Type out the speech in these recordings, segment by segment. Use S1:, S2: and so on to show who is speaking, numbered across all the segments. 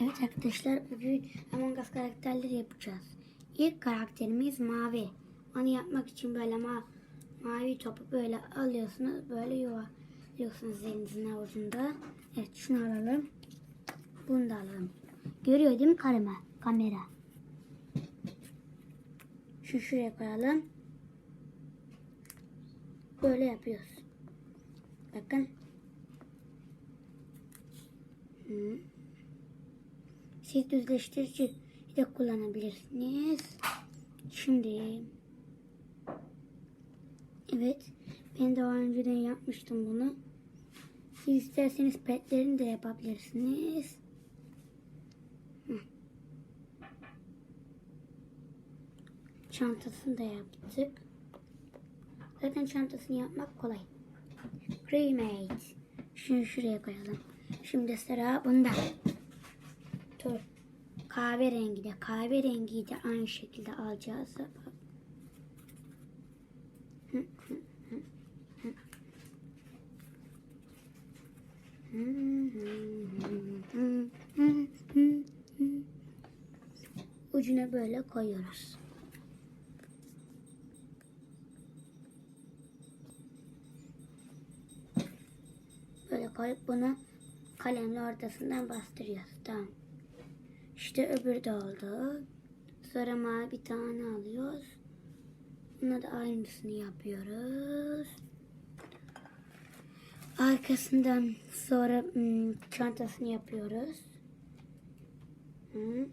S1: Evet arkadaşlar bugün Among Us karakterleri yapacağız. İlk karakterimiz mavi. Onu yapmak için böyle ma mavi topu böyle alıyorsunuz. Böyle yuvarlıyorsunuz elinizin avucunda. Evet şunu alalım. Bunu da alalım. Görüyor değil mi karıma? Kamera. Şu şuraya koyalım. Böyle yapıyoruz. Bakın. Hı. Siz düzleştirici de kullanabilirsiniz. Şimdi evet ben daha önceden yapmıştım bunu. Siz isterseniz petlerini de yapabilirsiniz. Çantasını da yaptık. Zaten çantasını yapmak kolay. Cremate. Şunu şuraya koyalım. Şimdi sıra bunda. Dur. Kahverengi de kahverengiyi de aynı şekilde alacağız. Ucuna böyle koyuyoruz. Böyle koyup bunu kalemle ortasından bastırıyoruz. Tamam. İşte öbürü de oldu. Sonra mavi bir tane alıyoruz. Buna da aynısını yapıyoruz. Arkasından sonra hmm, çantasını yapıyoruz. Hı.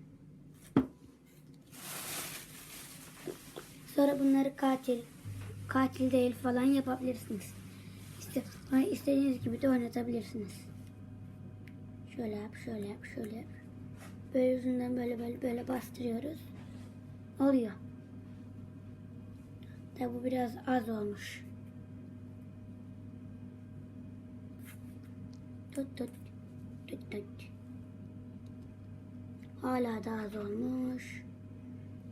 S1: Sonra bunları katil, katil değil falan yapabilirsiniz. İşte, istediğiniz gibi de oynatabilirsiniz. Şöyle yap, şöyle yap, şöyle yap. Böyle yüzünden böyle böyle böyle bastırıyoruz. Oluyor. Tabi bu biraz az olmuş. Tut tut. Tut tut. Hala da az olmuş.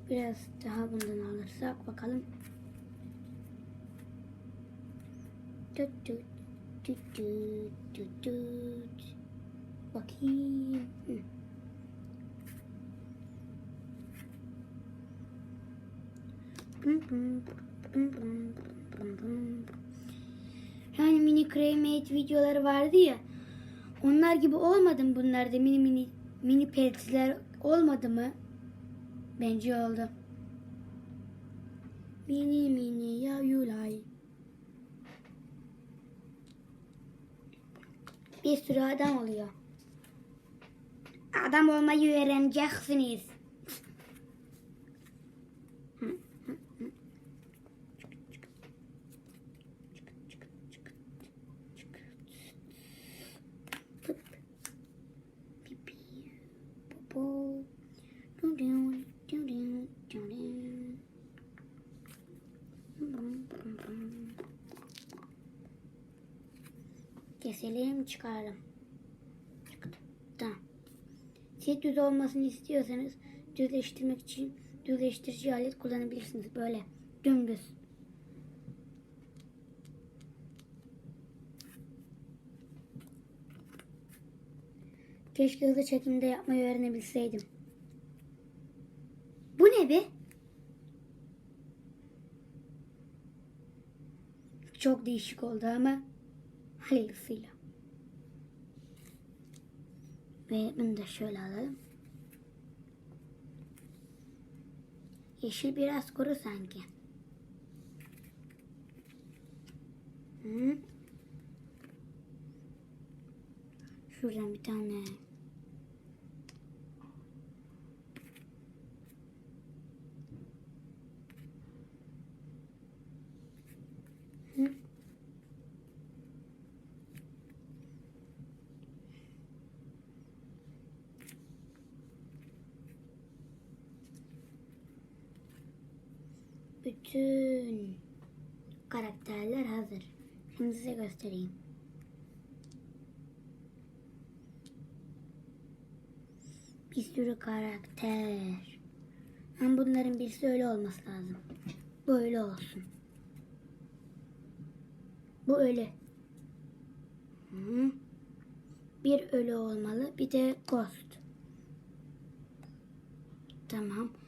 S1: Biraz daha bundan alırsak bakalım. Tut tut. Tut tut. Tut tut. Bakayım. Hı. Yani mini cremate videoları vardı ya. Onlar gibi olmadı mı bunlar da mini mini mini petler olmadı mı? Bence oldu. Mini mini ya yulay. Bir sürü adam oluyor. Adam olmayı öğreneceksiniz. Keselim çıkaralım. Çıktı. Tamam. Siz düz olmasını istiyorsanız düzleştirmek için düzleştirici alet kullanabilirsiniz. Böyle dümdüz. Keşke hızlı çekimde yapmayı öğrenebilseydim. Bu ne be? Çok değişik oldu ama hayırlısıyla. Bunu da şöyle alalım. Yeşil biraz kuru sanki. Hı? Şuradan bir tane. Hı? Bütün karakterler hazır. Şimdi size göstereyim. Bir sürü karakter. Ama bunların birisi öyle olması lazım. Bu öyle olsun. Bu öyle. Bir ölü olmalı. Bir de ghost. Tamam.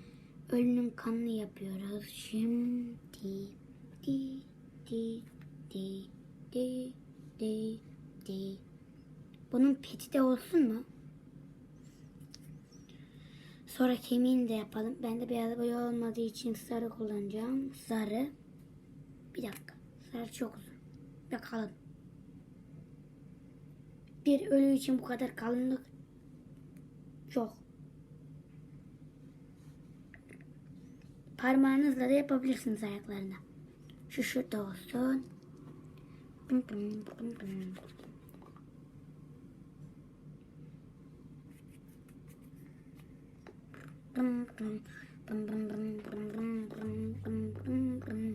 S1: Ölünün kanını yapıyoruz. Şimdi di di di di di di. Bunun peti de olsun mu? Sonra kemiğini de yapalım. Ben de beyaz boya olmadığı için sarı kullanacağım. Sarı. Bir dakika. Sarı çok uzun. Bakalım. Bir ölü için bu kadar kalınlık çok. Parmağınızla da yapabilirsiniz ayaklarına. Şu şurada olsun. Pım pım pım pım. Pım pım pım pım pım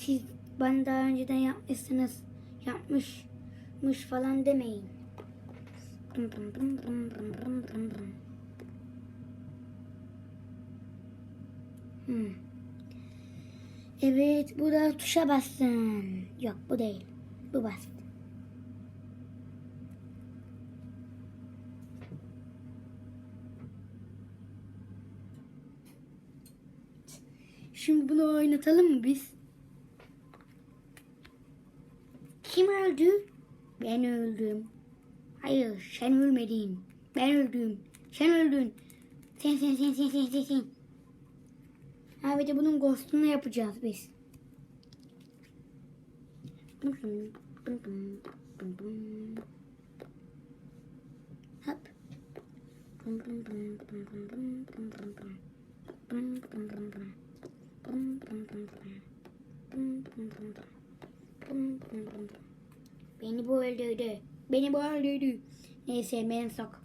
S1: Siz bana daha önceden yapmışsınız, yapmışmış falan demeyin. Hmm. Evet, bu da tuşa bassın. Yok, bu değil. Bu bastı. Şimdi bunu oynatalım mı biz? Kim öldü? Ben öldüm. Hayır, sen ölmedin. Ben öldüm. Sen öldün. Sen sen sen sen sen sen sen. Ha bir de bunun ghost'unu yapacağız biz. Hop. Beni bu öldürdü. Beni bu öldürdü. Neyse ben sok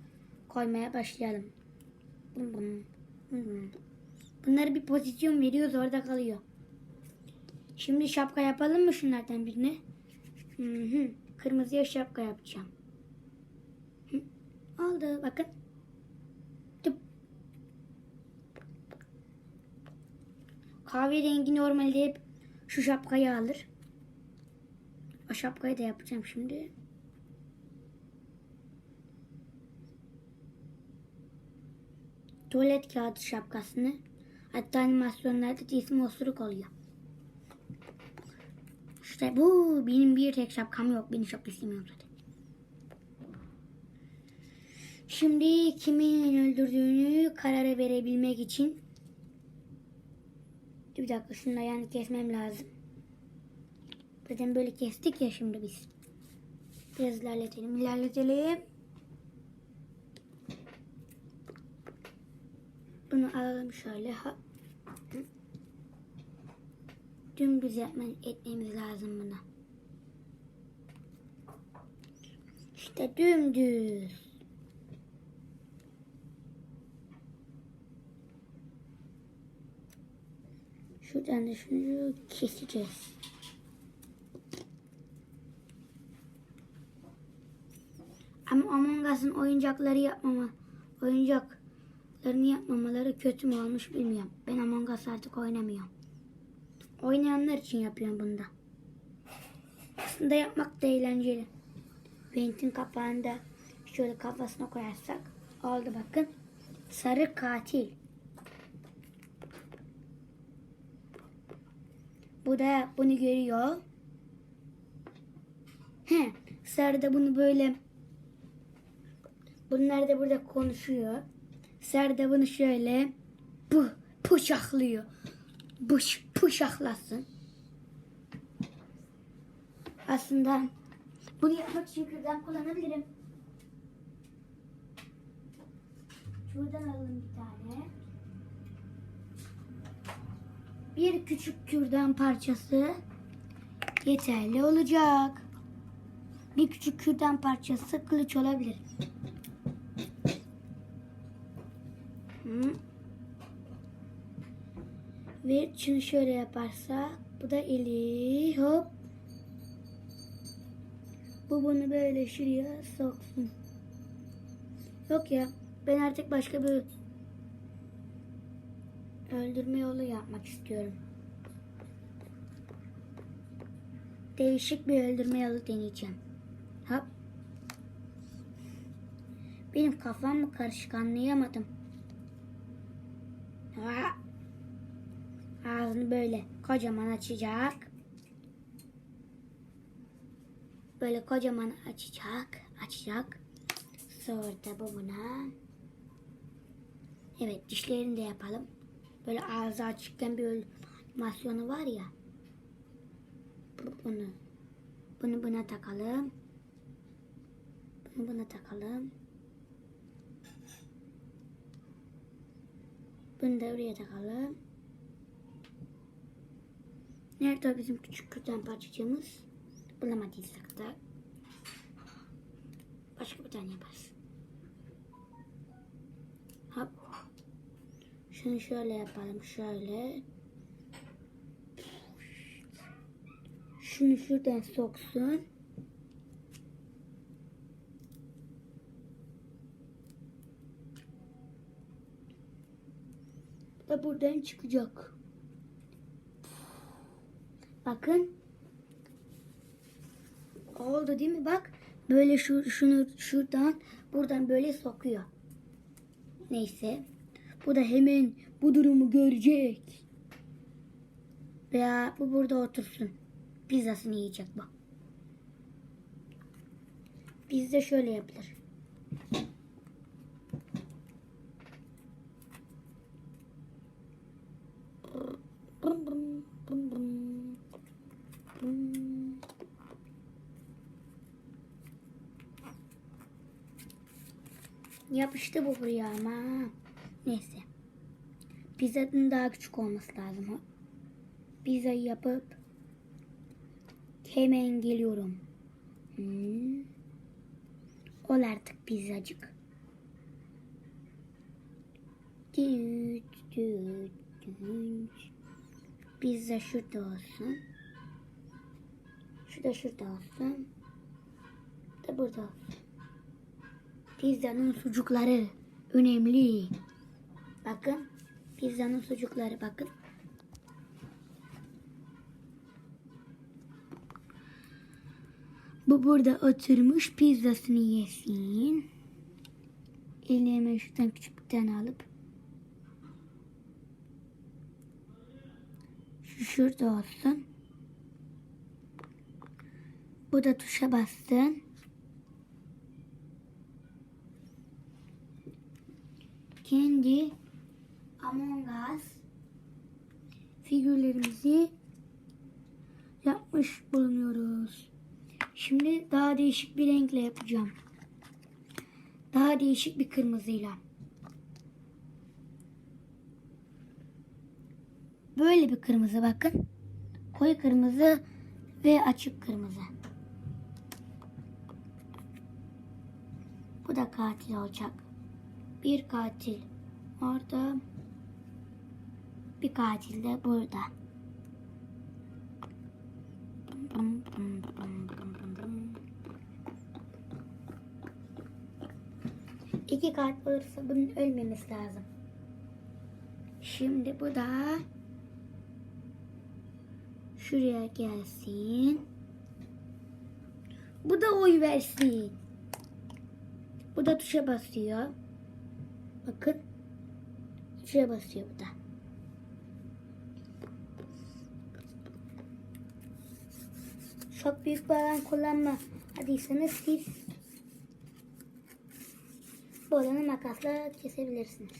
S1: koymaya başlayalım. Bunları bir pozisyon veriyoruz orada kalıyor. Şimdi şapka yapalım mı şunlardan birini? Hı hı. Kırmızıya şapka yapacağım. Hı. Oldu bakın. Tıp. Kahverengi normalde hep şu şapkayı alır. Şapkayı da yapacağım şimdi. Tuvalet kağıdı şapkasını. Hatta animasyonlarda cisim osuruk oluyor. İşte bu benim bir tek şapkam yok. Beni çok istemiyorum zaten. Şimdi kimin öldürdüğünü karara verebilmek için bir dakika şunu ayağını kesmem lazım. Zaten böyle kestik ya şimdi biz. Biraz ilerletelim, ilerletelim. Bunu alalım şöyle. Ha. Dümdüz yapman etmemiz lazım buna. İşte dümdüz. Şuradan da şunu keseceğiz. Ama Among Us'ın oyuncakları yapmama, oyuncaklarını yapmamaları kötü mü olmuş bilmiyorum. Ben Among Us artık oynamıyorum. Oynayanlar için yapıyorum bunda. Aslında yapmak da eğlenceli. Ventin kapağında şöyle kafasına koyarsak oldu bakın. Sarı katil. Bu da bunu görüyor. He, sarı da bunu böyle Bunlar da burada konuşuyor. Sarı da bunu şöyle bu puşaklıyor. Buş, puşaklasın. Aslında bunu yapmak için kürdan kullanabilirim. Şuradan alalım bir tane. Bir küçük kürdan parçası yeterli olacak. Bir küçük kürdan parçası kılıç olabilir. Hı. Ve şunu şöyle yaparsak bu da eli hop. Bu bunu böyle şuraya soksun. Yok ya ben artık başka bir öldürme yolu yapmak istiyorum. Değişik bir öldürme yolu deneyeceğim. Hop. Benim kafam mı karışık anlayamadım. Ağzını böyle kocaman açacak. Böyle kocaman açacak. Açacak. Sonra da bu buna. Evet dişlerini de yapalım. Böyle ağzı açıkken bir animasyonu var ya. Bu- Bunu. Bunu buna takalım. Bunu buna takalım. Bunu da oraya takalım. Nerede o bizim küçük kürdan parçacığımız? Bulamadıysak da başka bir tane yaparız. Hop. Şunu şöyle yapalım. Şöyle. Şunu şuradan soksun. Buradan çıkacak. Bakın. Oldu değil mi? Bak. Böyle şu, şunu şuradan buradan böyle sokuyor. Neyse. Bu da hemen bu durumu görecek. Veya bu burada otursun. Pizzasını yiyecek bu. Bizde şöyle yapılır. Yapıştı bu buraya ama. Neyse. Pizzanın daha küçük olması lazım. Pizzayı yapıp hemen geliyorum. Hmm. Ol artık pizzacık. Düt düt düt. Pizza şurada olsun. Şu da şurada olsun. Da burada olsun. Pizzanın sucukları önemli. Bakın. Pizzanın sucukları bakın. Bu burada oturmuş pizzasını yesin. Eline hemen şuradan küçük bir alıp şu şurada olsun. Bu da tuşa bastın. Kendi Among Us figürlerimizi yapmış bulunuyoruz. Şimdi daha değişik bir renkle yapacağım. Daha değişik bir kırmızıyla. Böyle bir kırmızı bakın. Koyu kırmızı ve açık kırmızı. Bu da katil olacak. Bir katil orada. Bir katil de burada. İki kalp olursa bunun ölmemesi lazım. Şimdi bu da şuraya gelsin. Bu da oy versin. Bu da tuşa basıyor. Bakın. Tuşa basıyor bu da. Çok büyük bir alan kullanma. Hadiysanız siz bu alanı makasla kesebilirsiniz.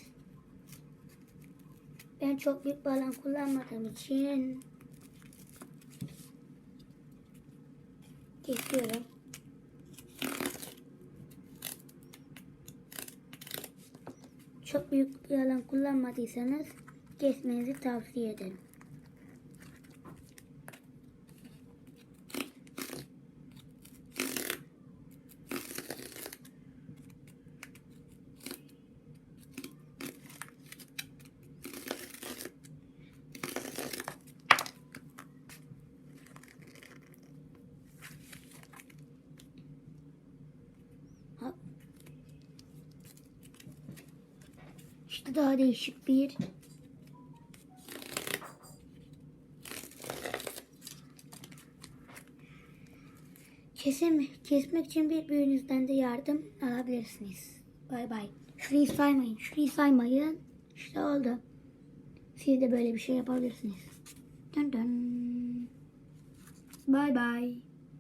S1: Ben çok büyük bir alan kullanmadığım için kesiyorum. Çok büyük bir alan kullanmadıysanız kesmenizi tavsiye ederim. İşte daha değişik bir Kesim, kesmek için bir büyüğünüzden de yardım alabilirsiniz. Bay bay. Şurayı saymayın. Şurayı saymayın. İşte oldu. Siz de böyle bir şey yapabilirsiniz. Dön dön. Bay bay.